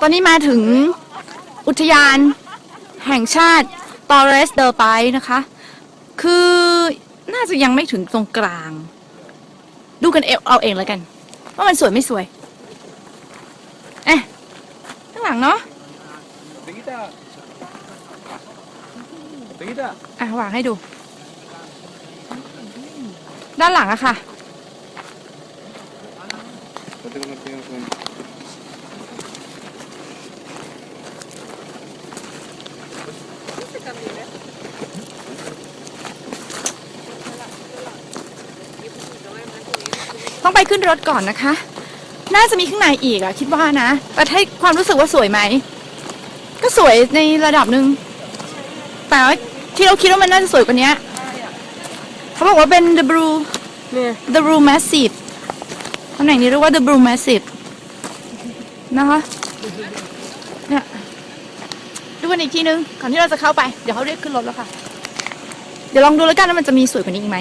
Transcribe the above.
ตอนนี้มาถึงอุทยานแห่งชาติตอเรสเดอร์ไปนะคะ คือน่าจะยังไม่ถึงตรงกลาง ดูกันเอเอาเองแล้วกัน ว่ามันสวยไม่สวย เอ๊ะข้างหลังเนาะ Peguita. Peguita. อะวางให้ดู ด้านหลังอะค่ะ ต้องไปขึ้นรถก่อนนะคะ น่าจะมีข้างในอีกอะคิดว่านะ แต่ให้ความรู้สึกว่าสวยไหม ก็สวยในระดับหนึ่ง แต่ว่าที่เราคิดว่ามันน่าจะสวยกว่านี้เขาบอกว่าเป็น the blue เนี่ย the blue massive ตำแหน่งนี้เรียกว่า the blue massive นะคะเนี่ยดูกันอีกทีนึงก่อนที่เราจะเข้าไป เดี๋ยวเขาเรียกขึ้นรถแล้วค่ะ เดี๋ยวลองดูแล้วกันว่ามันจะมีสวยกว่านี้อีกไหม